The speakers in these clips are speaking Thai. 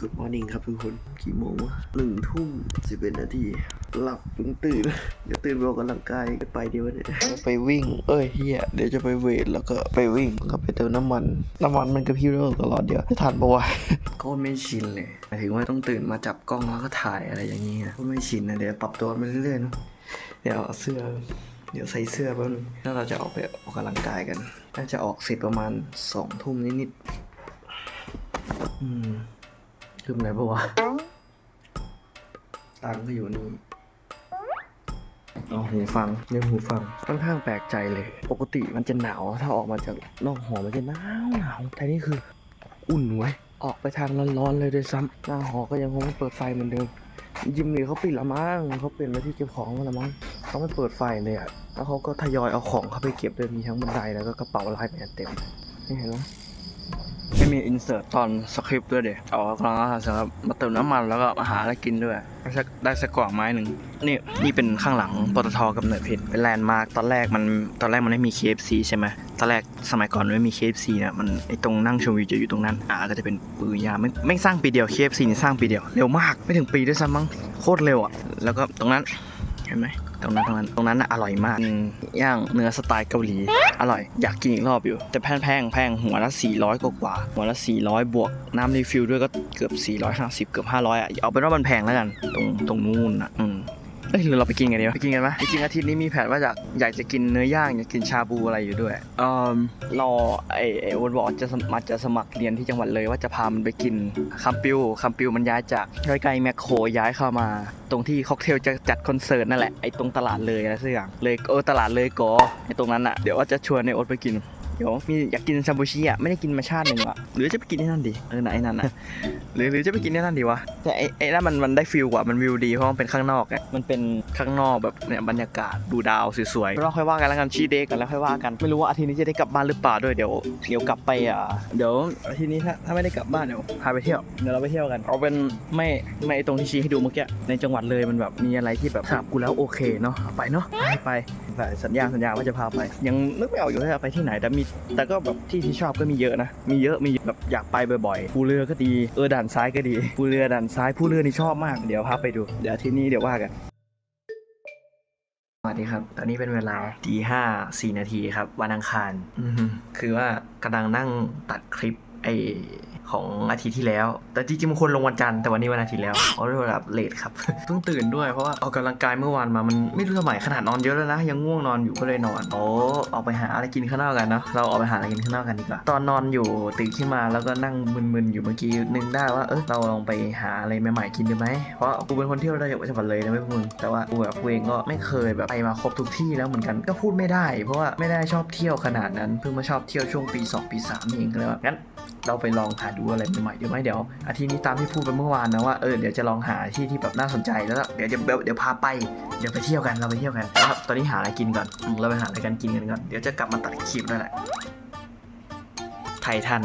Good morning ครับทุกคนกี่โมงวะหนึ่งทุ่มสิบเอ็ดนาที หลับเพิ่งตื่นเดี๋ยวตื่นไปออกกำลังกายก็ไปเดียวเนี่ยไปวิ่ง เอ้ยเฮียเดี๋ยวจะไปเวทแล้วก็ไปวิ่งก็ไปเติมน้ำมัน น้ำมันมันกระพริบแล้วตลอดเดียวจะทันปะวะก็ไม่ชินเลยหมายถึงว่าต้องตื่นมาจับกล้องแล้วก็ถ่ายอะไรอย่างเงี้ยก็ไม่ชินนะเดี๋ยวปรับตัวไปเรื่อยๆนอะเดี๋ยวเอาเสื้อเดี๋ยวใส่เสื้อแป๊บนึงแล้วเราจะออกไปออกกำลังกายกันน่าจะออกเสร็จประมาณสองทุ่มนิดๆอืม ลืมอะไรปะวะตังค์ก็อยู่นี่เอาหูฟังเรียกหูฟังค่อนข้างแปลกใจเลย ปกติมันจะหนาวถ้าออกมาจากนอกหอมันจะหนาวหนาวแต่นี่คืออุ่นไว้ยออกไปทางร้อนๆเลยด้วยซ้ำหน้าหอก็ยังคงไม่เปิดไฟเหมือนเดิมยิมนี่เขาปิดละมั้งเขาเปลี่ยนไปที่เก็บของมาละมั้งเขาไม่เปิดไฟเลยอะแล้วเขาก็ทยอยเอาของเข้าไปเก็บเลยมีทั้งบันไดแล้วก็กระเป๋าลายแมนเต็มนี่เห็นไหม ไม่มีอินเสิร์ตตอนสคริปต์ด้วยเด็กเอากำลังอาหารสำหรับมาเติมน้ำมันแล้วก็มาหาอะไรกินด้วยได้สักกล่องไม้หนึ่งนี่นี่เป็นข้างหลังปตทกับเนิดเพชรเป็นแลนด์มาร์กตอนแรกมันตอนแรกมันไม่มี KFC ใช่ไหมตอนแรกสมัยก่อนไม่มี KFC เนี่ยมันไอตรงนั่งชมวิวจะอยู่ตรงนั้นอ่าก็จะเป็นปือยาไม่ไม่สร้างปีเดียว KFC นี่สร้างปีเดียวเร็วมากไม่ถึงปีด้วยซ้ำมั้งโคตรเร็วอะแล้วก็ตรงนั้นเห็นไหม ตรงนั้นตรงนั้นตรงนั้นน่ะอร่อยมากย่างเนื้อสไตล์เกาหลี อร่อย อยากกินอีกรอบอยู่ แต่แพงแพงแพงหัวละ 400 กว่ากว่าหัวละ 400 บวก น้ำรีฟิลด้วยก็เกือบ 450 เกือบ 500อะเอาเป็นว่ามันแพงแล้วกัน ตรงตรงนู้นอะอืม อ้ยหรือเราไปกินกันดีวะไปกินกันไหมจริงๆอาทิตย์นี้มีแผนว่าอยากอยากจะกินเนื้อย่างอยากกินชาบูอะไรอยู่ด้วยเอ่อรอไอ้ไอ้วันบอกจะสมมาจะสมัครเรียนที่จังหวัดเลยว่าจะพามันไปกินคัมปิวคัมปิวมันย้ายจากใกล้ๆแมคโครย้ายเข้ามา ตรงที่ค็อกเทลจะจัดคอนเสิร์ตนั่นแหละไอ้ตรงตลาดเลยอะไรสักอย่างเลยเออตลาดเลยกอไอ้ตรงนั้นอะเดี๋ยวว่าจะชวนในโอ๊ตไปกิน เดี๋ยวมีอยากกินซาบูชิอะไม่ได้กินมาชาติหนึ่งอะหรือจะไปกินที่นั่นดีเออไหนนั่นอะหรือหรือจะไปกินที่นั่นดีวะแต่ไอ้ไอ้นั่นมันมันได้ฟิลกว่ามันวิวดีเพราะมันเป็นข้างนอกไงมันเป็นข้างนอกแบบเนี่ยบรรยากาศดูดาวสวยๆเราค่อยว่ากันแล้วกันชีเดย์กันแล้วค่อยว่ากันไม่รู้ว่าอาทิตย์นี้จะได้กลับบ้านหรือเปล่าด้วยเดี๋ยวเดี๋ยวกลับไปอะเดี๋ยวอาทิตย์นี้ถ้าถ้าไม่ได้กลับบ้านเดี๋ยวพาไปเที่ยวเดี๋ยวเราไปเที่ยวกันเอาเป็นไม่ไม่ไอตรงที่ชี้ให้ดูเมื่อกี้ในจังหวัดเลยมันแบบมีอะไรที่แบบถามกูแล้วโอเคเนาะไปเนาะไปไปสัญญาสัญญาว่าจะพาไป ยังนึกไม่ออกอยู่ว่าจะไปที่ไหนแต่มีแต่ก็แบบที่ที่ชอบก็มีเยอะนะ มีเยอะมีแบบอยากไปบ่อยๆภูเรือก็ดีเออด่านซ้ายก็ดีภูเรือด่านซ้ายภูเรือนี่ชอบมากเดี๋ยวพาไปดู เดี๋ยวที่นี้เดี๋ยวว่ากันสวัสดีครับ ตอนนี้เป็นเวลาตีห้าสี่นาทีครับ วันอังคาร อือฮึคือว่ากำลังนั่งตัดคลิป ไอของอาทิตย์ที่แล้ว แต่จริงๆมันควรลงวันจันทร์แต่วันนี้วันอาทิตย์แล้วเอาเรียกว่าเลทครับ เพิ่งตื่นด้วยเพราะว่าออกกำลังกายเมื่อวานมา มันไม่รู้ทำไมขนาดนอนเยอะแล้วนะ ยังง่วงนอนอยู่ก็เลยนอนโอ้ออกไปหาอะไรกินข้างนอกกันเนาะ เราออกไปหาอะไรกินข้างนอกกันดีกว่า ตอนนอนอยู่ตื่นขึ้นมาแล้วก็นั่งมึนๆอยู่เมื่อกี้นึกได้ว่าเออเราลองไปหาอะไรใหม่ๆกินดีไหม เพราะกูเป็นคนเที่ยวได้จากจังหวัดเลยนะไม่พวกมึงแต่ว่ากูแบบกูเองก็ไม่เคยแบบไปมาครบทุกที่แล้วเหมือนกัน ก็พูดไม่ได้ เพราะว่าไม่ได้ชอบเที่ยวขนาดนั้น เพิ่งมาชอบเที่ยวช่วงปี 2 ปี3เองก็เลยว่างั้น เราไปลองหาดูอะไรใหม่ๆเดี๋ยวไหมเดี๋ยวอาทิตย์นี้ตามที่พูดไปเมื่อวานนะว่าเออเดี๋ยวจะลองหาที่ที่แบบน่าสนใจแล้วเดี๋ยวจะเดี๋ยวเดี๋ยวพาไปเดี๋ยวไปเที่ยวกันเราไปเที่ยวกันครับตอนนี้หาอะไรกินก่อนเราไปหาอะไรกันกินกันก่อนเดี๋ยวจะกลับมาตัดคลิปนั่นแหละไททัน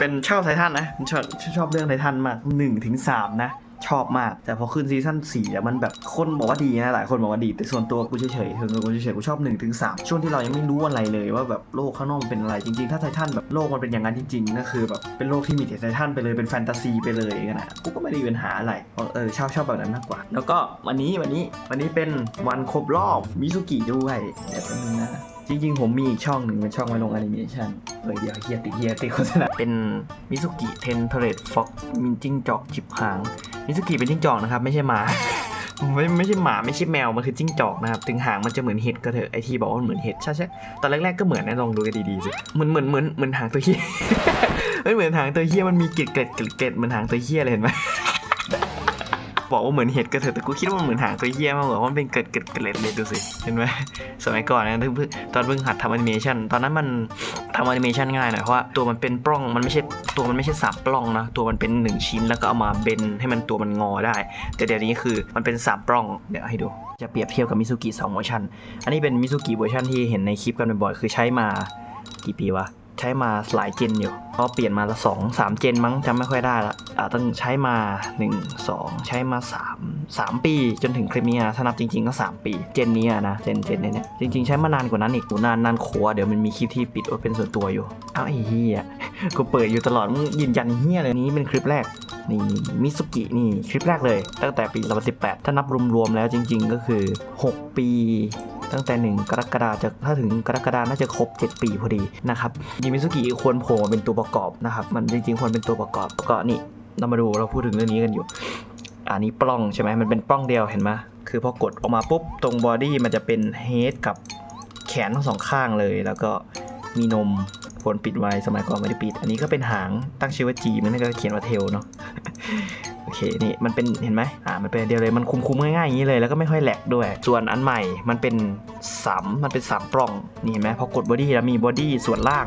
เป็นชอบไททันนะชอบชอบเรื่องไททันมากหนึ่งถึงสามนะ ชอบมาก แต่พอขึ้นซีซั่นสี่แล้วมันแบบคนบอกว่าดีนะหลายคนบอกว่าดี แต่ส่วนตัวกูเฉยๆส่วนตัวกูเฉยๆกูชอบ1นถึงสช่วงที่เรายังไม่รู้อะไรเลยว่าแบบโลกข้างนอกมันเป็นอะไรจริงๆ ถ้าไททันแบบโลกมันเป็นอย่างนั้นจริงๆก็คือแบบเป็นโลกที่มีแต่ไททันไปเลยเป็นแฟนตาซีไปเลยกันนะกูก็ไม่ได้มีปัญหาอะไรเพราะเออชอบชอบแบบนั้นมากกว่า แล้วก็วันนี้วันนี้วันนี้เป็นวันครบรอบมิซุกิด้วยเดี๋ยวแป๊บนึงนะ จริงๆ ผมมีอีกช่องหนึ่งเป็นช่องไว้ลงแอนิเมชันเออเดี๋ยวเฮียติเฮียติโฆษณาเป็นมิซุกิเทนเทเรตฟ็อกมินจิ้งจอกจิบหางมิซุกิเป็นจิ้งจอกนะครับไม่ใช่หมาไม่ไม่ใช่หมาไม่ใช่แมวมันคือจิ้งจอกนะครับถึงหางมันจะเหมือนเห็ดก็เถอะไอที่บอกว่าเหมือนเห็ดใช่ใช่ตอนแรกๆก็เหมือนนะลองดูกันดีๆสิเหมือนเหมือนเหมือนเหมือนหางตัวเฮียไม่เหมือนหางตัวเฮียมันมีเกล็ดเกล็ดเกล็ดเกล็ดเหมือนหางตัวเฮียเลยเห็นไหม บอกว่าเหมือนเห็ดก็เถอะแต่กูคิดว่ามันเหมือนหางตัวเหี้ยมากกว่าเพราะมันเป็นเกล็ดเกล็ดเกล็ดเลยดูสิเห็นไหมสมัยก่อนนะตอนเพิ่งหัดทำแอนิเมชันตอนนั้นมันทำแอนิเมชันง่ายหน่อยเพราะว่าตัวมันเป็นปล้องมันไม่ใช่ตัวมันไม่ใช่สามปล้องนะตัวมันเป็นหนึ่งชิ้นแล้วก็เอามาเบนให้มันตัวมันงอได้ แต่เดี๋ยวนี้คือมันเป็นสามปล้องเดี๋ยวให้ดูจะเปรียบเทียบกับมิซูกิ2เวอร์ชันอันนี้เป็นมิซูกิเวอร์ชันที่เห็นในคลิปกันบ่อยๆคือใช้มากี่ปีวะ ใช้มาหลายเจนอยู่ ก็เปลี่ยนมาละสองสามเจนมั้งจำไม่ค่อยได้ละอ่าต้องใช้มา 1 2 ใช้มา 3 3 ปี จนถึงคลิปนี้นะถ้านับจริงๆก็ 3 ปี เจนนี้นะเจนเจนเนี่ยจริงๆ ใช้มานานกว่านั้นอีกกูนานนานโขวเดี๋ยวมันมีคลิปที่ปิดโอ้เป็นส่วนตัวอยู่เอ้าไอ้เหี้ยกูเปิดอยู่ตลอดมึงยืนยันเหี้ยเลยนี้เป็นคลิปแรก นี่มิสุกินี่คลิปแรกเลย ตั้งแต่ปี 2018 ถ้านับรวมๆแล้วจริง ๆ ก็คือ 6 ปีตั้งแต่ 1 กรกฎาจะถ้าถึงกรกฎาน่าจะครบ 7 ปีพอดีนะครับยิมิสุกิควรโผล่มาเป็นตัวประกอบนะครับ มันจริงๆ ควรเป็นตัวประกอบแล้วก็นี่เรามาดูเราพูดถึงเรื่องนี้กันอยู่ อันนี้ปล้องใช่ไหมมันเป็นปล้องเดียวเห็นไหมคือพอกดออกมาปุ๊บตรงบอดี้มันจะเป็นเฮดกับแขนทั้งสองข้างเลยแล้วก็ มีนมควรปิดไว้สมัยก่อนไม่ได้ปิด อันนี้ก็เป็นหางตั้งชื่อว่าจีมันก็เขียนว่าเทลเนาะโอเคนี่มันเป็นเห็นไหมอ่ามันเป็นเดียวเลยมันคุมๆง่ายๆอย่างนี้เลยแล้วก็ไม่ค่อยแหลกด้วย ส่วนอันใหม่มันเป็นสามมันเป็นสามปล่องนี่เห็นไหมพอกดบอดี้แล้วมีบอดี้ส่วนล่าง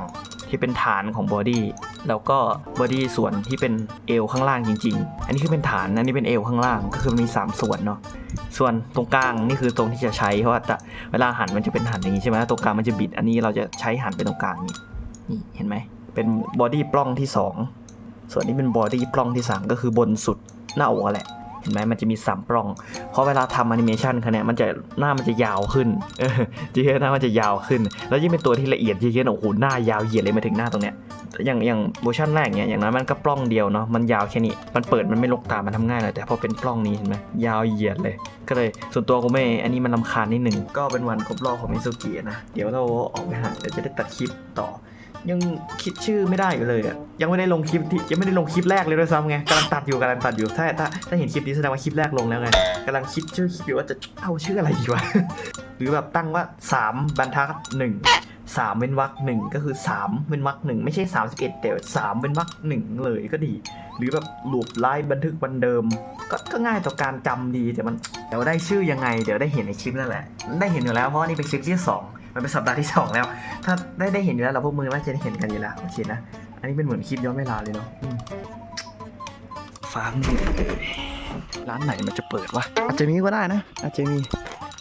ที่เป็นฐานของบอดี้แล้วก็บอดี้ส่วนที่เป็นเอวข้างล่างจริง ๆ อันนี้คือเป็นฐานอันนี้เป็นเอวข้างล่างก็คือมีสามส่วนเนาะส่วนตรงกลางนี่คือตรงที่จะใช้เพราะว่าแต่เวลาหันมันจะเป็นหันอย่างนี้ใช่ไหมตรงกลางมันจะบิด อันนี้เราจะใช้หันไปตรงกลางนี่นี่เห็นไหมเป็นบอดี้ปล้องที่สองส่วนนี้เป็นบอดี้ปล้องที่ 3 ก็คือบนสุดหน้าอกแหละ เห็นไหมมันจะมี3ปล้อง เพราะเวลาทำแอนิเมชันเขาเนี่ยมันจะหน้ามันจะยาวขึ้นเจีเหน้ามันจะยาวขึ้น แล้วยิ่งเป็นตัวที่ละเอียดเยอะๆโอ้โหหน้ายาวเหยียดเลยมาถึงหน้าตรงเนี้ยอย่างอย่างเวอร์ชันแรกเนี่ยอย่างนั้นมันก็ปล้องเดียวเนาะมันยาวแค่นี้มันเปิดมันไม่ลกตา มันทำง่ายเลยแต่พอเป็นปล้องนี้เห็นไหมยาวเหยียดเลย ก็เลยส่วนตัวกูไม่อันนี้มันลำคาญนิดหนึ่งก็เป็นวันครบรอบของมิซุกินะเดี๋ยวเราออกไปหาเดี๋ยวจะได้ตัดคลิปต่อ ยังคิดชื่อไม่ได้อยู่เลยอะยังไม่ได้ลงคลิปที่ยังไม่ได้ลงคลิปแรกเลยด้วยซ้ำไงกำลังตัดอยู่กำลังตัดอยู่ถ้าถ้าถ้าเห็นคลิปนี้แสดงว่าคลิปแรกลงแล้วไงกำลังคิดชื่อคลิปอยู่ว่าจะเอาชื่ออะไรดีวะหรือแบบตั้งว่า3บรรทัดหนึ่งสามเป็นวรรคหนึ่งก็คือ 3เป็นวรรคหนึ่งไม่ใช่ 31แต่สามเป็นวรรคหนึ่งเลยก็ดี หรือแบบลูปไลฟ์บันทึกวันเดิม ก็ก็ง่ายต่อการจำดีแต่มันเดี๋ยวได้ชื่อยังไง เดี๋ยวได้เห็นในคลิปนั่นแหละ ได้เห็นอยู่แล้วเพราะว่านี่เป็นคลิปที่สอง มันเป็นสัปดาห์ที่สองแล้ว ถ้าได้ได้เห็นอยู่แล้วเราพวกมือน่าจะได้เห็นกันอยู่แล้วโอเคนะ อันนี้เป็นเหมือนคลิปย้อนเวลาเลยเนาะอืมฟังร้านไหนมันจะเปิดวะอาจจะมีก็ได้นะ อาจจะมี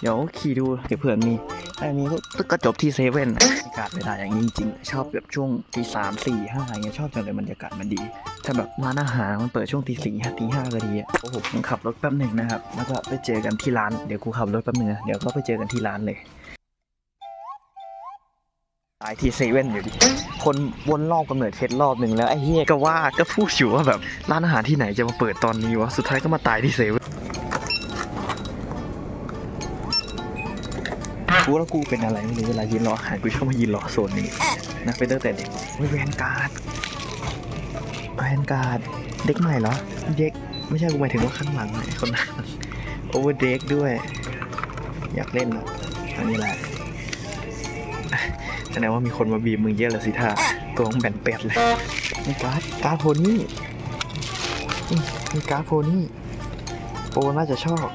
เดี๋ยวขี่ดูเดี๋ยวเผื่อมีถ้ามีก็ก็จบที่เซเว่นบรรยากาศเวลาอย่างนี้จริงๆชอบแบบช่วงตีสามสี่ห้าอย่างเงี้ยชอบจังเลยบรรยากาศมันดี ถ้าแบบร้านอาหารมันเปิดช่วงตีสี่ห้าตีห้าก็ดีอะโอ้โหผมขับรถแป๊บหนึ่งนะครับแล้วก็ไปเจอกันที่ร้านเดี๋ยวกูขับรถแป๊บหนึงนะเดี๋ยวก็ไปเจอกันที่ร้านเลย ตายที่เซเว่นอยู่ดิ คนวนรอบกำเนิดเพชรรอบหนึ่งแล้วไอ้เฮียก็ว่าก็พูดอยู่ว่าแบบร้านอาหารที่ไหนจะมาเปิดตอนนี้วะ สุดท้ายก็มาตายที่เซเว่นกูแล้วกูเป็นอะไรไม่รู้เวลายืนรออาหารกูชอบมายืนรอโซนนี้นะเป็นตั้งแต่เด็กเฮ้ยแวนการ์ดแวนการ์ดเด็กใหม่เหรอ เด็กไม่ใช่กูหมายถึงว่าข้างหลังไอ้คนนั้นโอเวอร์เด็กด้วย อยากเล่นอะอันนี้แหละ แสดงว่ามีคนมาบีบมึงเยอะเลยสิท่าตัวของแบนเป็ดเลยนี่การ์ดการ์ดโพนี่นี่มีการ์ดโพนี่โปน่าจะชอบ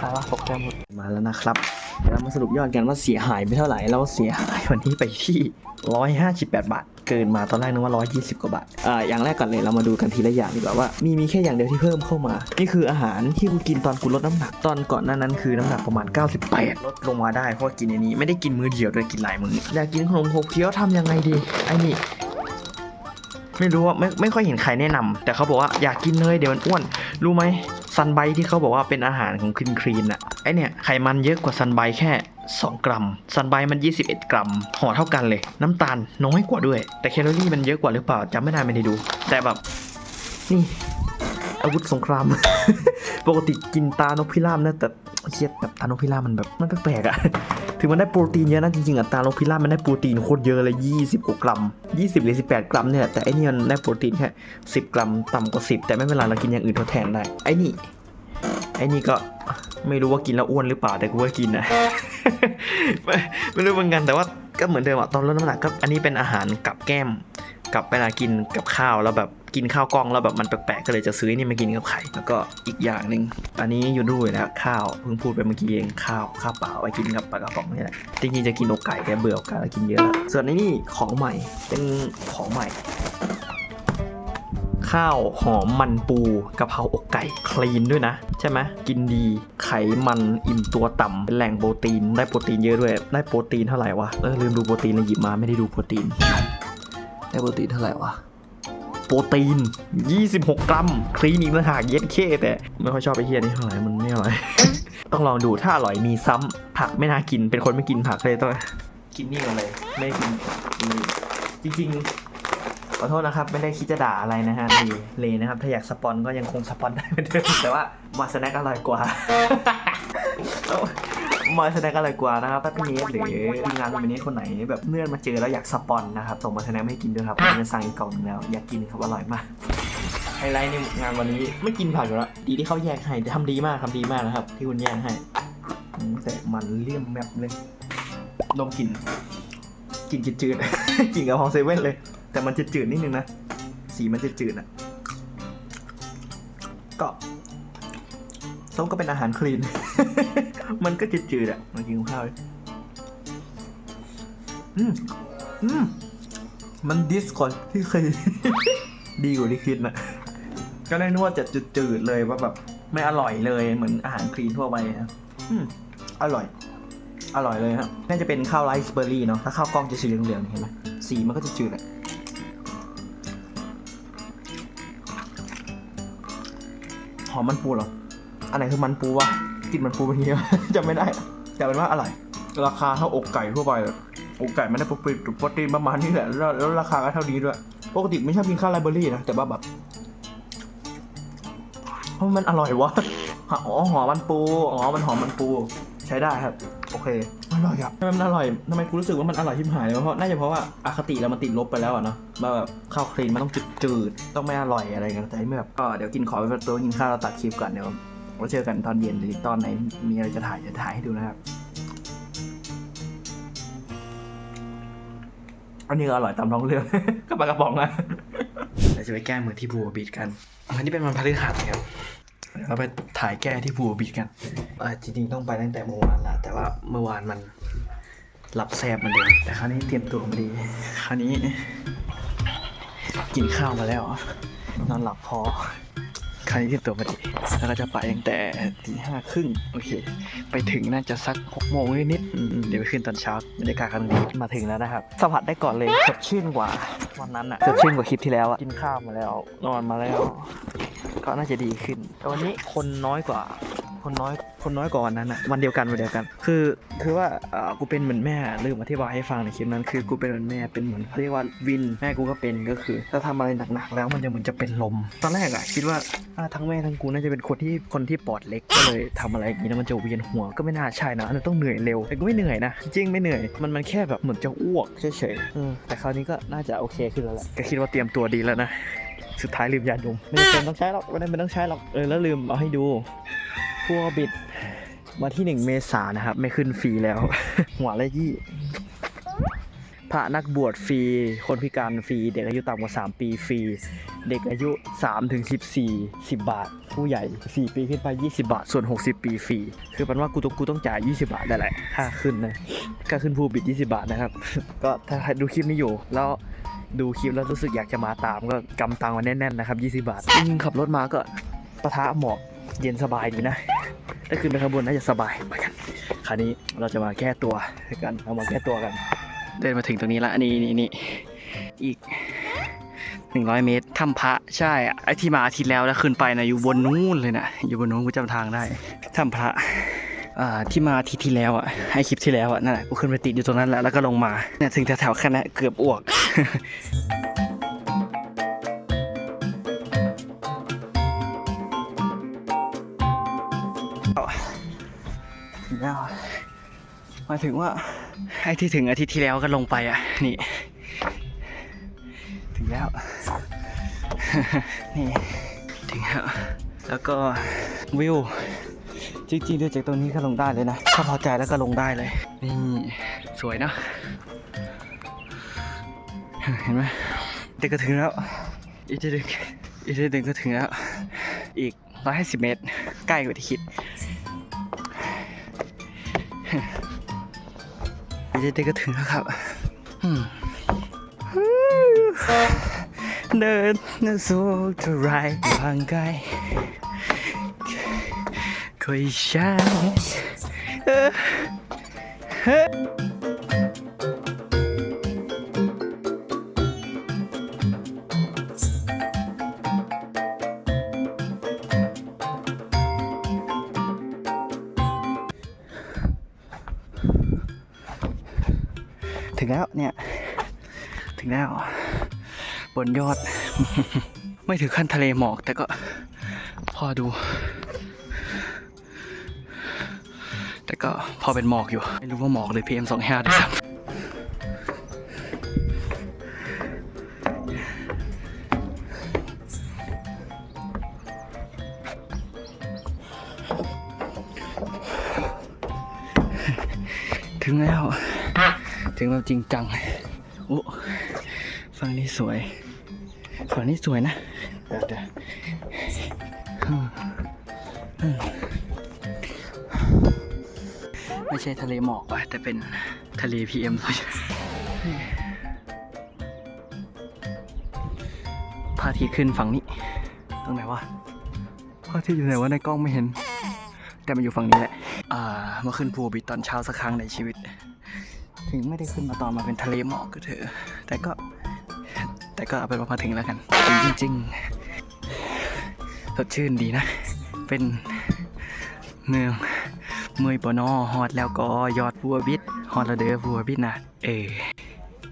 ตายละตกใจหมดมาแล้วนะครับเดี๋ยวเรามาสรุปยอดกันว่าเสียหายไปเท่าไหร่แล้วเสียหายวันนี้ไปที่ 158 บาท เกินมาตอนแรกนึกว่า 120 กว่าบาทอ่าอย่างแรกก่อนเลยเรามาดูกันทีละอย่างดีกว่าว่ามีมีแค่อย่างเดียวที่เพิ่มเข้ามา นี่คืออาหารที่กูกินตอนกูลดน้ำหนักตอนก่อนหน้านั้นคือน้ำหนักประมาณ 98 ลดลงมาได้เพราะกินอันนี้ไม่ได้กินมื้อเดียวด้วยกินหลายมื้ออยากกินขนมขบเคี้ยวทำยังไงดีไอ้นี่ไม่รู้ว่าไม่ไม่ค่อยเห็นใครแนะนำแต่เขาบอกว่าอยากกินเลยเดี๋ยวมันอ้วน รู้ไหม ซันไบที่เขาบอกว่าเป็นอาหารของคลีนครีนอะไอเนี่ยไขมันเยอะกว่าซันไบแค่ 2 กรัม ซันไบมัน 21 กรัมห่อเท่ากันเลย น้ำตาลน้อยกว่าด้วย แต่แคลอรี่มันเยอะกว่าหรือเปล่าจำไม่ได้ไม่ได้ดู แต่แบบนี่อาวุธสงคราม ปกติกินตานกพิราบนะแต่เครียดแบบตานกพิราบมันแบบมันแปลกๆอะ ถึงมันได้โปรตีนเยอะนะจริงๆอัตานกพิราบมันได้โปรตีนโคตรเยอะเลย 20กกรัม 20หรือ18 กรัมเนี่ยแต่ไอ้นี่มันได้โปรตีนแค่ 10 กรัมต่ำกว่า 10 แต่ไม่เป็นไรเรากินอย่างอื่นทดแทนได้ไอ้นี่ไอ้นี่ก็ไม่รู้ว่ากินแล้วอ้วนหรือเปล่าแต่กูว่ากินนะไม่รู้เหมือนกันแต่ว่า ก็เหมือนเดิมอะตอนลดน้ำหนักก็อันนี้เป็นอาหารกับแก้มกับเวลากินกับข้าวแล้วแบบกินข้าวกล้องแล้วแบบมันแปลกๆก็เลยจะซื้อนี่มากินกับไข่แล้วก็อีกอย่างหนึ่งอันนี้อยู่ด้วยนะข้าวเพิ่งพูดไปเมื่อกี้เองข้าวข้าวเปล่าไว้กินกับปลากระป๋องนี่แหละจริงๆจะกินอกไก่แต่เบื่ออกไก่แล้วกินเยอะแล้วส่วนนี้นี่ของใหม่เป็นของใหม่ ข้าวหอมมันปูกะเพราอกไก่คลีนด้วยนะ ใช่ไหมกินดีไขมันอิ่มตัวต่ำเป็นแหล่งโปรตีน ได้โปรตีนเยอะด้วย ได้โปรตีนเท่าไหร่วะเออลืมดูโปรตีนเลยหยิบมาไม่ได้ดูโปรตีน ได้โปรตีนเท่าไหร่วะโปรตีน 26 กรัม คลีนอีกต่างหากเย็ดเคแต่ไม่ค่อยชอบไอ้เฮียนี่เท่าไหร่มันไม่อร่อย ต้องลองดูถ้าอร่อยมีซ้ำผักไม่น่ากินเป็นคนไม่กินผักเลยต้องกินนี่ก่อนเลย ไม่กินนี่จริง ขอโทษนะครับ ไม่ได้คิดจะด่าอะไรนะฮะเลเลนะครับ ถ้าอยากสปอนก็ยังคงสปอนได้เหมือนเดิมแต่ว่ามาสแน็คอร่อยกว่ามาแสดงอะไรกว่านะครับถ้าพี่เนสหรือทีมงานพี่เนสคนไหนแบบเลื่อนมาเจอแล้วอยากสปอนนะครับส่งมาแสดงให้กินด้วยครับผมจะสั่งอีกกล่องหนึงแล้ว อยากกินครับอร่อยมากไฮไลท์ในงานวันนี้ไม่กินผักอยู่แล้วดีที่เขาแยกให้ทำดีมากทำดีมากนะครับ ที่คุณแยกให้อืมแต่มันเลี่ยมแมบเลยดมกลิ่นกลิ่นจืดๆกลิ่นกับฮองเซเว่นเลย แต่มันจะจืดนิดนึงนะ สีมันจะจืดอะ ก็ส้มก็เป็นอาหารคลีน มันก็จืดๆอะมากินข้าวอืมอืมมันดิสก่อนที่เคย ดีกว่าที่คิดนะ ก็ได้นึกว่าจะจืดๆเลยว่าแบบไม่อร่อยเลยเหมือนอาหารคลีนทั่วไปนะอืมอร่อย อร่อยเลยครับน่าจะเป็นข้าวไรซ์เบอร์รี่เนาะถ้าข้าวกล้องจะสีเหลืองๆเห็นไหมสีมันก็จะจืดอะ หอมมันปูเหรอ อันไหนคือมันปูวะกลินมันปูเป็นยังไงวะจำไม่ได้ แต่เป็นว่าอร่อยราคาเท่าอกไก่ทั่วไปเลยอกไก่ไม่ได้โปรตีนโปรตีนประมาณนี้แหละแล้วแล้วราคาก็เท่านี้ด้วย ปกติไม่ชอบกินข้าวไรเบอร์รี่นะแต่ว่าแบบเพราะมันอร่อยวะอ๋อหอมมันปู อ๋อมันหอมมันปู ใช้ได้ครับ โอเค อร่อยอะทำไมมันอร่อยทำไมกูรู้สึกว่ามันอร่อยที่หายเลยวะเพราะน่าจะเพราะว่าอคติเรามันติดลบไปแล้วอะเนาะว่าแบบข้าวคลีนมันต้องจืดๆต้องไม่อร่อยอะไรกันแต่ไม่แบบก็เดี๋ยวกินขอไปตัวกินข้าวเราตัดคลิปก่อนเดี๋ยวไว้เจอกันตอนเย็นหรือตอนไหนมีอะไรจะถ่ายจะถ่ายให้ดูนะครับอันนี้ก็อร่อยตามท้องเรื่อง ก็ปลากระป๋องอะเราจะไปแก้มือที่บัวบีดกันวันนี้เป็นวันพฤหัสครับ เราไปถ่ายแก้ที่บัวบีดกันอ่าจริงๆต้องไปตั้งแต่เมื่อวานละแต่ว่าเมื่อวานมันหลับแซบมันเดิมแต่คราวนี้เตรียมตัวมาดี คราวนี้ กินข้าวมาแล้ว นอนหลับพอ คราวนี้เตรียมตัวมาดี แล้วก็จะไปตั้งแต่ตีห้าครึ่งโอเค ไปถึงน่าจะสักหกโมงนิดๆเดี๋ยวขึ้นตอนเช้าบรรยากาศกำลังดีมาถึงแล้วนะครับสัมผัสได้ก่อนเลยสดชื่นกว่าวันนั้นอะสดชื่นกว่าคลิปที่แล้วอะกินข้าวมาแล้ว นอนมาแล้ว ก็น่าจะดีขึ้นแต่วันนี้คนน้อยกว่า คนน้อยคนน้อยกว่าวันนั้นอะวันเดียวกันวันเดียวกัน คือคือว่าเอ่อกูเป็นเหมือนแม่ลืมอธิบายให้ฟังในคลิปนั้นคือกูเป็นเหมือนแม่เป็นเหมือนเขาเรียกว่าวินแม่กูก็เป็นก็คือ ถ้าทำอะไรหนักๆแล้วมันจะเหมือนจะเป็นลม ตอนแรกอะคิดว่าอ่าทั้งแม่ทั้งกูน่าจะเป็นคนที่คนที่ปอดเล็กก็เลยทำอะไรอย่างนี้แล้วมันจะเวียนหัวก็ไม่น่าใช่นะอันนั้นต้องเหนื่อยเร็วแต่กูไม่เหนื่อยนะจริงๆไม่เหนื่อยมันมันแค่แบบเหมือนจะอ้วกเฉยๆเออแต่คราวนี้ก็น่าจะโอเคขึ้นแล้วแหละก็คิดว่าเตรียมตัวดีแล้วนะ สุดท้ายลืมยาดมไม่จำต้องใช้หรอกไม่ได้เป็นต้องใช้หรอกเออแล้วลืมเอาให้ดูพัวบิดวันที่หนึ่งเมษานะครับ ไม่ขึ้นฟรีแล้ว หัวละยี่พระนักบวชฟรี คนพิการฟรี เด็กอายุต่ำกว่า 3 ปีฟรี เด็กอายุ3ถึง14 10 บาท ผู้ใหญ่ 4 ปีขึ้นไป 20 บาท ส่วน 60 ปีฟรี คือแปลว่ากูต้องกูต้องจ่าย 20 บาทได้แหละค่าขึ้นนะค่าขึ้นภูบิด 20 บาทนะครับ ก็ถ้าดูคลิปนี้อยู่ แล้ว ดูคลิปแล้วรู้สึกอยากจะมาตามก็กำตังมาแน่นๆนะครับ 20 บาทจริงขับรถมาก็ปะทะหมอกเย็นสบายดีนะ ถ้าขึ้นไปข้างบนน่าจะสบายไปกัน คราวนี้เราจะมาแก้ตัวกันเอามาแก้ตัวกัน เดินมาถึงตรงนี้ละนี่นี่นี่อีก 100 เมตรถ้ำพระใช่อะไอที่มาอาทิตย์แล้วแล้วขึ้นไปนะอยู่บนนู้นเลยนะอยู่บนนู้นกูจำทางได้ถ้ำพระอ่าที่มาอาทิตย์ที่แล้วอะให้คลิปที่แล้วอะนั่นแหละกูขึ้นไปติดอยู่ตรงนั้นแหละแล้วก็ลงมาเนี่ยถึงแถวๆแค่นั้นเกือบอ้วก แล้วหมายถึงว่าไอ้ที่ถึงอาทิตย์ที่แล้วก็ลงไปอะ นี่ ถึงแล้ว นี่ ถึงแล้วแล้วก็วิวจริงๆดูจากตรงนี้ก็ลงได้เลยนะ ถ้าพอใจแล้วก็ลงได้เลย นี่ สวยเนอะ เห็นไหมเด็กก็ถึงแล้ว อีกจะดึงอีกจะดึงก็ถึงแล้ว อีก150เมตร ใกล้กว่าที่คิดเด็กๆก็ถึงแล้วครับเดินน่าสูงเท่าไรห่างไกลคอยช้า แล้ว บนยอด ไม่ถึงขั้นทะเลหมอกแต่ก็พอดู แต่ก็พอเป็นหมอกอยู่ ไม่รู้ว่าหมอกหรือ PM 2.5ด้วยซ้ำถึงแล้ว ถึงแบบจริงจังโอ้ งนี้สวยฝั่งนี้สวยนะเดี๋ยวเดี๋ยวอืมอืมไม่ใช่ทะเลหมอกว่ะแต่เป็นทะเลพีเอ็มพระอาทิตย์ขึ้นฝั่งนี้ ตรงไหนวะพระอาทิตย์อยู่ไหนวะในกล้องไม่เห็น แต่มันอยู่ฝั่งนี้แหละอ่ามาขึ้นภูบิตตอนเช้าสักครั้งในชีวิต ถึงไม่ได้ขึ้นมาตอนมาเป็นทะเลหมอกก็เถอะแต่ก็แต่ ก็เอาไป็นว่ามาถึงแล้วกัน จริงๆ สดชื่นดีนะ เป็นเมืองเมยปอนอฮอดแล้วก็ยอดบัวบิดฮอดระเดอบัวบิดนะ เออ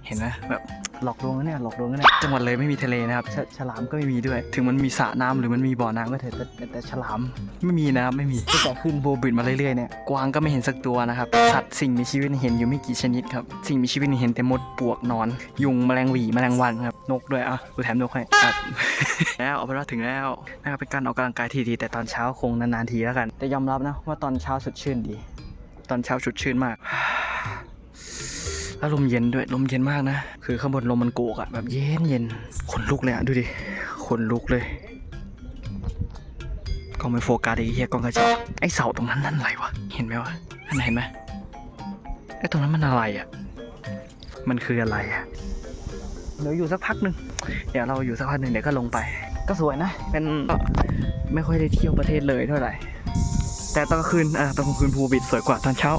เห็นไหมแบบ หลอกลวงนะเนี่ยหลอกลวงนะเนี่ยจังหวัดเลยไม่มีทะเลนะครับฉฉลามก็ไม่มีด้วย ถึงมันมีสระน้ำหรือมันมีบ่อน้ำก็เถอะแต่แต่แต่ฉลามไม่มีนะครับไม่มีตั้งแต่ขึ้นโบบิดมาเรื่อยๆเนี่ยกวางก็ไม่เห็นสักตัวนะครับสัตว์สิ่งมีชีวิตเห็นอยู่ไม่กี่ชนิดครับสิ่งมีชีวิตเห็นแต่มดปลวกนอน ยุงแมลงหวีแมลงวันครับนกด้วยอะกูแถมนกให้แล้วเอาเป็นว่าถึงแล้วนะครับเป็นการออกกำลังกายที่ดี แต่ตอนเช้าคงนานๆทีแล้วกัน แต่ยอมรับนะว่าตอนเช้าสดชื่นดี ตอนเช้าสดชื่นมาก แล้วลมเย็นด้วยลมเย็นมากนะ คือข้างบนลมมันโกกอะแบบเย็นเย็นขนลุกเลยอะดูดิขนลุกเลยกล้องไม่โฟกัสไอ้เหี้ยกล้องกระจอกไอ้เสาตรงนั้นนั่นอะไรวะเห็นไหมวะนั่นเห็นไหมไอ้ตรงนั้นมันอะไรอะมันคืออะไรอะเดี๋ยวอยู่สักพักหนึ่งเดี๋ยวเราอยู่สักพักหนึ่งเดี๋ยวก็ลงไป ก็สวยนะเป็นไม่ค่อยได้เที่ยวประเทศเลยเท่าไหร่แต่ตอนกลางคืนอ่าตอนกลางคืนภูบิดสวยกว่าตอนเช้า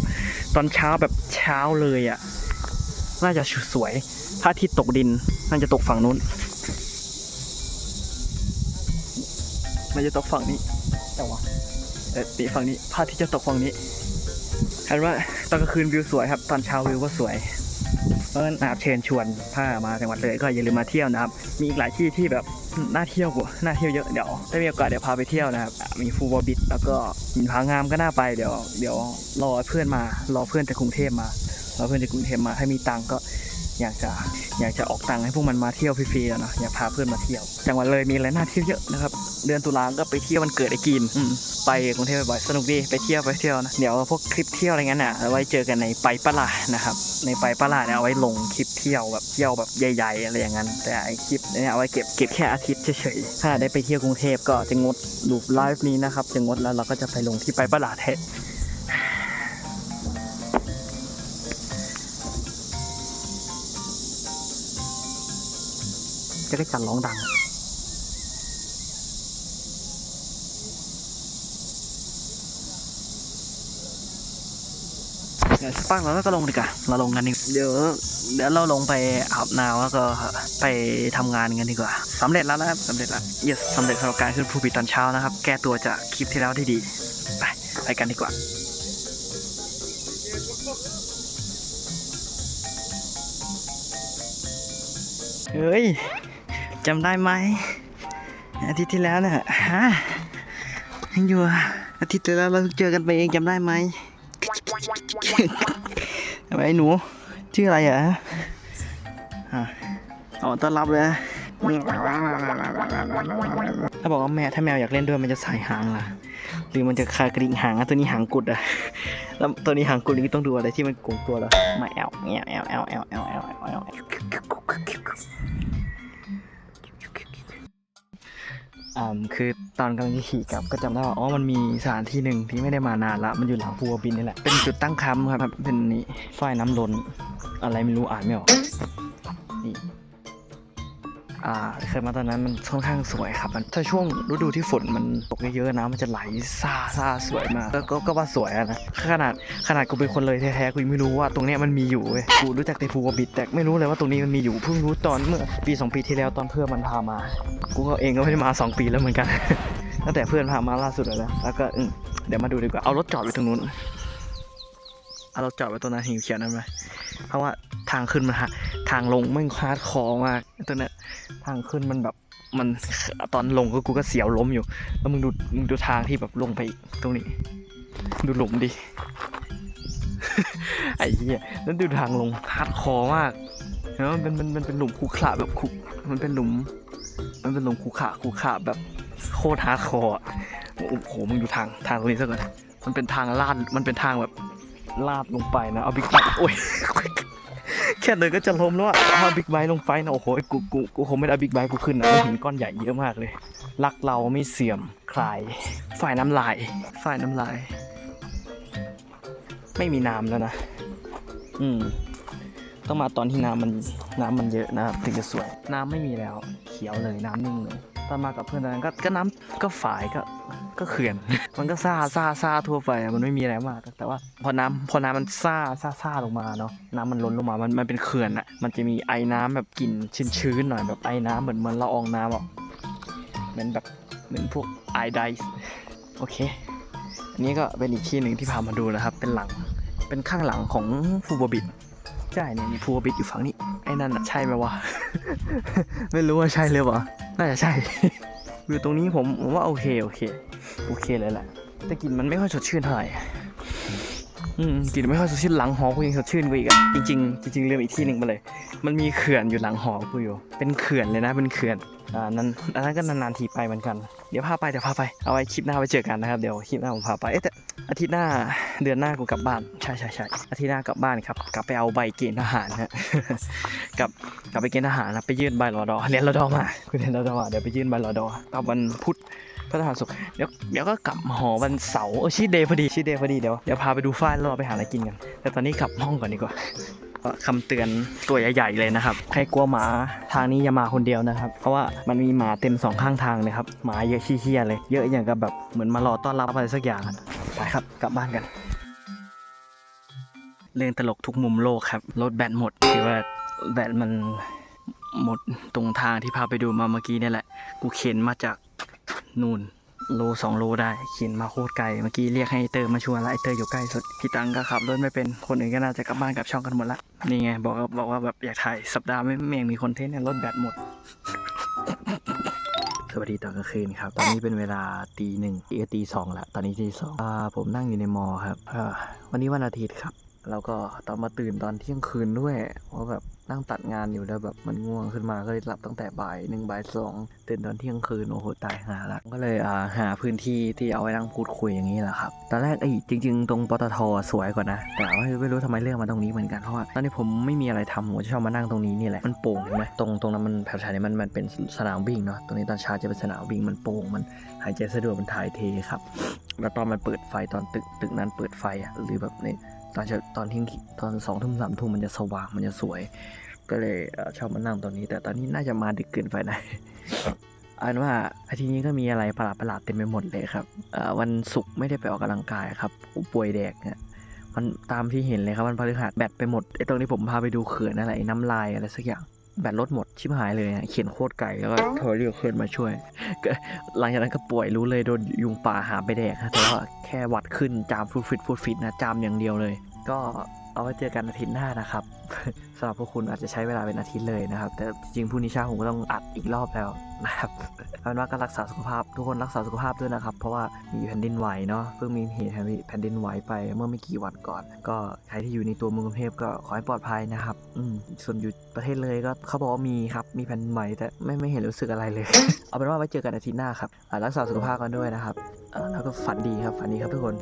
ตอนเช้าแบบเช้าเลยอะ น่าจะสวยพระอาทิตย์ตกดิน น่าจะตกฝั่งนู้นมันจะตกฝั่งนี้ แต่ว่าเออตีฝั่งนี้พระอาทิตย์จะตกฝั่งนี้เห็นว่าตอนกลางคืนวิวสวยครับ ตอนเช้าวิวก็สวยเพราะฉะนั้นนะครับเชิญชวนถ้ามาจังหวัดเลยก็อย่าลืมมาเที่ยวนะครับ มีอีกหลายที่ที่แบบน่าเที่ยวกว่าน่าเที่ยวเยอะเดี๋ยวถ้ามีโอกาสเดี๋ยวพาไปเที่ยวนะครับ มีฟูบอบิดแล้วก็หินผางามก็น่าไปเดี๋ยว เดี๋ยวรอเพื่อนมารอเพื่อนจากกรุงเทพมา เราเพื่อนจากรุงเทพมาถ้ามีตังก็อยากจะอยากจะออกตังค์ให้พวกมันมาเที่ยวฟรีๆอะเนาะอยากพาเพื่อนมาเที่ยว จังหวัดเลยมีอะไรน่าเที่ยวเยอะนะครับ เดือนตุลาก็ไปเที่ยววันเกิดไอ้กินไปกรุงเทพบ่อยสนุกดีไปเที่ยวไปเที่ยวนะเดี๋ยวพวกคลิปเที่ยวอะไรเงี้ยน่ะเอาไว้เจอกันในไปปะลานะครับในไปปะลาเนี่ยเอาไว้ลงคลิปเที่ยวแบบเที่ยวแบบใหญ่ ๆ อะไรอย่างนั้น แต่ไอ้คลิปเนี่ยเอาไว้เก็บเก็บแค่อาทิตย์เฉยๆถ้าได้ไปเที่ยวกรุงเทพก็จะงดรูปไลฟ์นี้นะครับจะงดแล้วเราก็จะไปลงที่ไปปะลาแทน จะได้จันร้องดังเดี๋ยวสักปักเราก็ลงดีกว่าเราลงกันดีเดี๋ยวเดี๋ยวเราลงไปอาบน้ำแล้วก็ไปทำงานกันดีกว่าสำเร็จแล้วนะครับสำเร็จแล้ว yes สำเร็จสำหรับการขึ้นภูปิตอนเช้านะครับ แก้ตัวจากคลิปที่แล้วได้ดี ไปไปกันดีกว่าเฮ้ย จำได้ไหมอาทิตย์ที่แล้วเนี่ยฮะยังอยู่อาทิตย์ที่แล้วเราเจอกันไปเองจำได้ไหมทำไมหนูชื่ออะไรอะอะอ๋อต้อนรับเลยถ้าบอกว่าแม่ถ้าแมวอยากเล่นด้วยมันจะใส่หางล่ะ หรือมันจะคากระดิ่งหางอะตัวนี้หางกุดอะแล้วตัวนี้หางกุดนี่ต้องดูอะไรที่มันโกงตัวเหรอมาแอลแอลแอลแอลแอลแอลแอล อ่าคือตอนกำลังจะขี่กลับก็จำได้ว่าอ๋อมันมีสถานที่หนึ่งที่ไม่ได้มานานละมันอยู่หลังภูวบินนี่แหละเป็นจุดตั้งแคมป์ครับเป็นนี่ฝ้ายน้ำล้นอะไรไม่รู้อ่านไม่ออกนี่ อ่าเคยมาตอนนั้นมันค่อนข้างสวยครับมันถ้าช่วงฤดูที่ฝนมันตกเยอะๆนะมันจะไหลซาซาสวยมากก็ก็ว่าสวยอะนะขนาดขนาดกูเป็นคนเลยแท้ๆกูยังไม่รู้ว่าตรงเนี้ยมันมีอยู่เว้ยกูรู้จักแต่ภูวบิดแต่ไม่รู้เลยว่าตรงนี้มันมีอยู่เพิ่งรู้ตอนเมื่อปีสองปีที่แล้วตอนเพื่อนมันพามา กูก็เองก็ไม่ได้มาสองปีแล้วเหมือนกันตั้งแต่เพื่อนพามาล่าสุดแล้วแล้วก็เดี๋ยวมาดูดีกว่าเอารถจอดไว้ตรงนู้น เอาเรถจอดไว้ตรงนั้นหิงเขียวนั่นไหมเพราะว่าทางขึ้นมันฮะทางลงม่งฮาดคอมากตัวเนี้ยทางขึ้นมันแบบมันตอนลงก็กูก็เสียวล้มอยู่ แล้วมึงดูมึงดูทางที่แบบลงไปอีกตรงนี้ ดูหลุมดิไอ้เหี้ยแล้วดูทางลงฮาร์ดคอมากเห็นไหมมันเป็นมันมันเป็นหลุมขรุขระแบบขรุมันเป็นหลุม มันเป็นหลุมขรุขระขรุขระแบบโคตรฮาร์ดคอร์อะโอ้โหมึงดูทางทางตรงนี้ซะก่อนมันเป็นทางลาดมันเป็นทางแบบ ลาดลงไปนะเอาบิ๊กไบค์โอ้ยแค่เดินก็จะล้มแล้วอะเอาบิ๊กไบค์ลงไปนะโอ้โหกูกูกูคงไม่ได้บิ๊กไบค์กูขึ้นนะหินก้อนใหญ่เยอะมากเลยรักเราไม่เสื่อมคลายฝ่ายน้ำลายฝ่ายน้ำลาย ไม่มีน้ำแล้วนะอืมต้องมาตอนที่น้ำมันน้ำมันเยอะนะครับถึงจะสวย น้ำไม่มีแล้ว เขียวเลยน้ำนิ่งเลย ตอนมากับเพื่อนตอนนั้นก็ก็น้ำก็ฝายก็ก็เขื่อน มันก็ซาซาซาทั่วไปมันไม่มีอะไรมาก แต่ว่าพอน้ำพอน้ำมันซาซาซาลงมาเนาะน้ำมันล้นลงมา มันมันเป็นเขื่อนอะมันจะมีไอ้น้ำแบบกลิ่นชื้นๆหน่อยแบบไอ้น้ำเหมือนเหมือนละอองน้ำอะเหมือนแบบเหมือนพวกไอไดส์โอเค อันนี้ก็เป็นอีกที่หนึ่งที่พามาดูนะครับ เป็นหลังเป็นข้างหลังของฟูบบิดใช่เนี่ยมีฟูบบิดอยู่ฝั่งนี้ไอ้นั่นอะใช่ไหมวะ ไม่รู้ว่าใช่หรือเปล่า น่าจะใช่ คือตรงนี้ผมผมว่าโอเคโอเคโอเคเลยแหละแต่กลิ่นมันไม่ค่อยสดชื่นเท่าไหร่อืมกลิ่นไม่ค่อยสดชื่นหลังหอกูยังสดชื่นกว่าอีกอะจริงๆจริงเรื่องอีกที่หนึ่งมาเลย มันมีเขื่อนอยู่หลังหอกูอยู่ เป็นเขื่อนเลยนะเป็นเขื่อน อ่านั้นอันนั้นก็นานๆทีไปเหมือนกัน เดี๋ยวพาไปเดี๋ยวพาไป เอาไว้คลิปหน้าไว้เจอกันนะครับเดี๋ยวคลิปหน้าผมพาไป เอ๊ะแต่อาทิตย์หน้าเดือนหน้ากูกลับบ้าน ใช่ใช่ใช่อาทิตย์หน้ากลับบ้านครับ กลับไปเอาใบเกณฑ์ทหารฮะกลับกลับไปเกณฑ์ทหารนะไปยื่นใบรอดอเรียนรอดอมาคุณเรียนรอดอมาเดี๋ยวไปยื่นใบรอดอกลับวันพุธพฤหัสศุกร์เดี๋ยวเดี๋ยวก็กลับหอวันเสาร์ชีเดย์พอดีชีเดย์พอดีเดี๋ยวเดี๋ยวพาไปดูฝ้ายแล้วเราไปหาอะไรกินกันแต่ตอนนี้กลับห้องก่อนดีกว่า คำเตือนตัวใหญ่ๆเลยนะครับ ใครกลัวหมาทางนี้อย่ามาคนเดียวนะครับ เพราะว่ามันมีหมาเต็มสองข้างทางเลยครับ หมาเยอะขี้เียเลย เยอะอย่างกับแบบเหมือนมารอต้อนรับอะไรสักอย่างไปครับ กลับบ้านกัน เรื่องตลกทุกมุมโลกครับ รถแบตหมดคือว่าแบตมันหมดตรงทางที่พาไปดูมาเมื่อกี้นี่แหละ กูเข็นมาจากนู่น โลสองโลได้ข็นมาโคตรไกลเมื่อกี้เรียกให้เตอร์มาชวนแล้วไอเตอร์อยู่ใกล้สุดพี่ตังก็ขับรถไม่เป็นคนอื่นก็น่าจะกลับบ้านกลับช่องกันหมดละนี่ไงบอกว่าบอกว่าแบบอยากถ่ายสัปดาห์ไม่ไม่ยากมีคอนเทนต์เนี่ยรถแบตหมดสวัสดีตอนกลางคืนครับ ตอนนี้เป็นเวลาตีหนึ่งเอตีสองละ ตอนนี้ตีสองผมนั่งอยู่ในมอครับวันนี้วันอาทิตย์ครับ แล้วก็ตอนมาตื่นตอนเที่ยงคืนด้วยเพราะแบบ นั่งตัดงานอยู่แล้วแบบมันง่วงขึ้นมาก็เลยหลับตั้งแต่บ่ายหนึ่งบ่ายสองตื่นตอนเที่ยงคืนโอ้โหตายหาละก็เลยอ่าหาพื้นที่ที่เอาไว้นั่งพูดคุยอย่างนี้แหละครับตอนแรกไอ้จริง ๆ ตรงปตทสวยกว่านะ แต่ว่าไม่รู้ทำไมเลือกมาตรงนี้เหมือนกันเพราะว่าตอนนี้ผมไม่มีอะไรทำผมจะชอบมานั่งตรงนี้นี่แหละมันโป่งเห็นไหมตรงตรงนั้นมันแถวๆนี้มันมันเป็นสนามวิ่งเนาะตรงนี้ตอนเช้าจะเป็นสนามวิ่งมันโป่งมันหายใจสะดวกมันถ่ายเทครับแล้วตอนมันเปิดไฟตอนตึกตึกนั้นเปิดไฟอะหรือแบบใน ตอนตอนที่ยงตอนสองทุ่มสามทุ่มมันจะสว่างมันจะสวย ก็เลยอชอบมานั่งตรงนี้ แต่ตอนนี้น่าจะมาดึกเกินไปนะอาเป็นว่าอาทิตย์นี้ก็มีอะไรประหลาดประหลาดๆเต็มไปหมดเลยครับวันศุกร์ไม่ได้ไปออกกำลังกายครับป่วยแดกเนี่ยมันตามที่เห็นเลยครับมันพฤหัสแบตไปหมดไอ้ตรงที่ผมพาไปดูเขื่อนอะไรน้ำลายอะไรสักอย่างแบตลดหมด ชิบหายเลยอะเขียนโคตรไก่แล้วก็โทรเรียกเพื่อนมาช่วยก็หลังจากนั้นก็ป่วยรู้เลยโดนยุงป่าหาไปแดกฮะแต่ว่าแค่หวัดขึ้นจามฟูดฟิตฟูดฟิตนะจามอย่างเดียวเลย ก็ เอาไว้เจอกันอาทิตย์หน้านะครับสำหรับพวกคุณอาจจะใช้เวลาเป็นอาทิตย์เลยนะครับ แต่จริงๆพรุ่งนี้เช้าผมก็ต้องอัดอีกรอบแล้วนะครับเอาเป็นว่าก็รักษาสุขภาพทุกคนรักษาสุขภาพด้วยนะครับ เพราะว่ามีแผ่นดินไหวเนาะเพิ่งมีเหตุแผ่นดินไหวไปเมื่อไม่กี่วันก่อน ก็ใครที่อยู่ในตัวเมืองกรุงเทพก็ขอให้ปลอดภัยนะครับ อืมส่วนอยู่ประเทศเลยก็เขาบอกว่ามีครับมีแผ่นดินไหวแต่ไม่ไม่เห็นรู้สึกอะไรเลย เอาเป็นว่าไว้เจอกันอาทิตย์หน้าครับรักษาสุขภาพกันด้วยนะครับแล้วก็ฝันดีครับฝันดีครับทุกคน